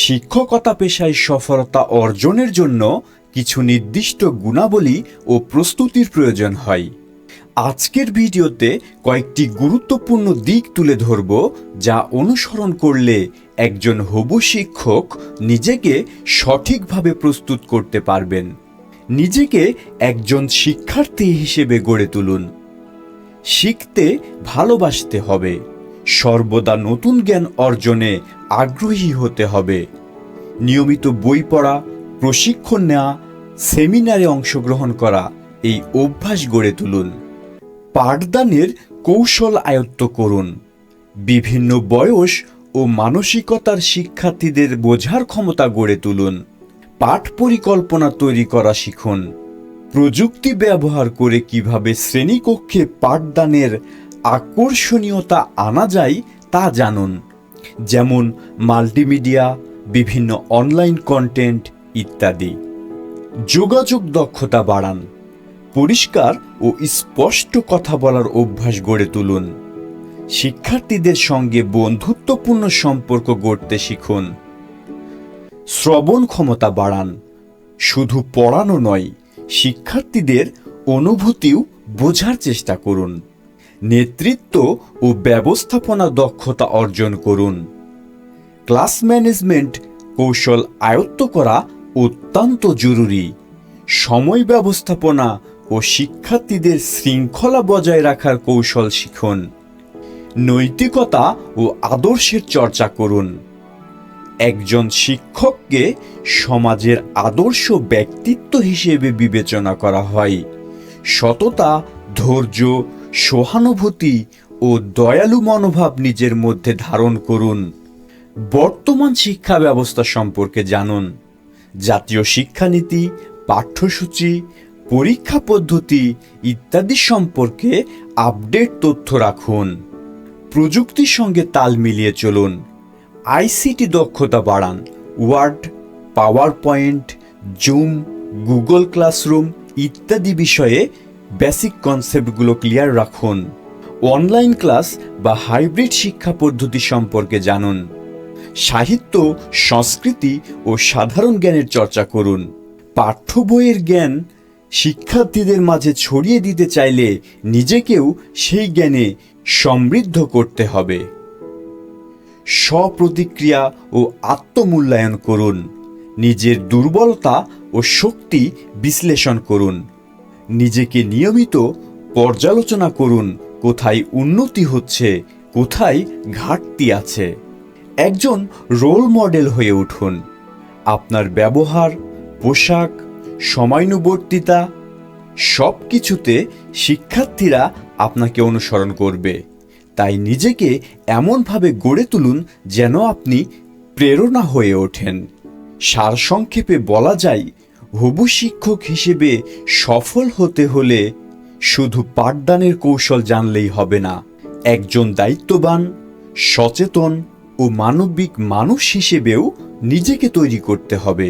শিক্ষকতা পেশায় সফলতা অর্জনের জন্য কিছু নির্দিষ্ট গুণাবলী ও প্রস্তুতির প্রয়োজন হয়। আজকের ভিডিওতে কয়েকটি গুরুত্বপূর্ণ দিক তুলে ধরব যা অনুসরণ করলে একজন হবু শিক্ষক নিজেকে সঠিকভাবে প্রস্তুত করতে পারবেন। নিজেকে একজন শিক্ষার্থী হিসেবে গড়ে তুলুন। শিখতে ভালোবাসতে হবে। সর্বদা নতুন জ্ঞান অর্জনে আগ্রহী হতে হবে। নিয়মিত বই পড়া, প্রশিক্ষণ নেওয়া, সেমিনারে অংশগ্রহণ করা এই অভ্যাস গড়ে তুলুন। পাঠদানের কৌশল আয়ত্ত করুন। বিভিন্ন বয়স ও মানসিকতার শিক্ষার্থীদের বোঝার ক্ষমতা গড়ে তুলুন। পাঠ পরিকল্পনা তৈরি করা শিখুন। প্রযুক্তি ব্যবহার করে কীভাবে শ্রেণীকক্ষে পাঠদানের আকর্ষণীয়তা আনা যায় তা জানুন। যেমন মাল্টিমিডিয়া বিভিন্ন অনলাইন কন্টেন্ট ইত্যাদি। যোগাযোগ দক্ষতা বাড়ান, পরিষ্কার ও স্পষ্ট কথা বলার অভ্যাস গড়ে তুলুন। শিক্ষার্থীদের সঙ্গে বন্ধুত্বপূর্ণ সম্পর্ক গড়তে শিখুন। শ্রবণ ক্ষমতা বাড়ান, শুধু পড়ানো নয়, শিক্ষার্থীদের অনুভূতিও বোঝার চেষ্টা করুন। নেতৃত্ব ও ব্যবস্থাপনা দক্ষতা অর্জন করুন। ক্লাস ম্যানেজমেন্ট কৌশল আয়ত্ত করা অত্যন্ত জরুরি। সময় ব্যবস্থাপনা ও শিক্ষার্থীদের শৃঙ্খলা বজায় রাখার কৌশল শিখুন। নৈতিকতা ও আদর্শের চর্চা করুন। একজন শিক্ষককে সমাজের আদর্শ ব্যক্তিত্ব হিসেবে বিবেচনা করা হয়। সততা, ধৈর্য, সহানুভূতি ও দয়ালু মনোভাব নিজের মধ্যে ধারণ করুন। বর্তমান শিক্ষা ব্যবস্থা সম্পর্কে জানুন। জাতীয় শিক্ষানীতি, পাঠ্যসূচি, পরীক্ষা পদ্ধতি ইত্যাদি সম্পর্কে আপডেট তথ্য রাখুন। প্রযুক্তির সঙ্গে তাল মিলিয়ে চলুন। আইসিটি দক্ষতা বাড়ান। Word PowerPoint Zoom, Google Classroom ইত্যাদি বিষয়ে বেসিক কনসেপ্টগুলো ক্লিয়ার রাখুন। অনলাইন ক্লাস বা হাইব্রিড শিক্ষা পদ্ধতি সম্পর্কে জানুন। সাহিত্য, সংস্কৃতি ও সাধারণ জ্ঞানের চর্চা করুন। পাঠ্য বইয়ের জ্ঞান শিক্ষার্থীদের মাঝে ছড়িয়ে দিতে চাইলে নিজেকেও সেই জ্ঞানে সমৃদ্ধ করতে হবে। স্বপ্রতিক্রিয়া ও আত্মমূল্যায়ন করুন। নিজের দুর্বলতা ও শক্তি বিশ্লেষণ করুন। নিজেকে নিয়মিত পর্যালোচনা করুন, কোথায় উন্নতি হচ্ছে, কোথায় ঘাটতি আছে। একজন রোল মডেল হয়ে উঠুন। আপনার ব্যবহার, পোশাক, সময়ানুবর্তিতা সব কিছুতে শিক্ষার্থীরা আপনাকে অনুসরণ করবে। তাই নিজেকে এমনভাবে গড়ে তুলুন যেন আপনি প্রেরণা হয়ে ওঠেন। সারসংক্ষেপে বলা যায়, হবু শিক্ষক হিসেবে সফল হতে হলে শুধু পাঠদানের কৌশল জানলেই হবে না। একজন দায়িত্ববান, সচেতন ও মানবিক মানুষ হিসেবেও নিজেকে তৈরি করতে হবে।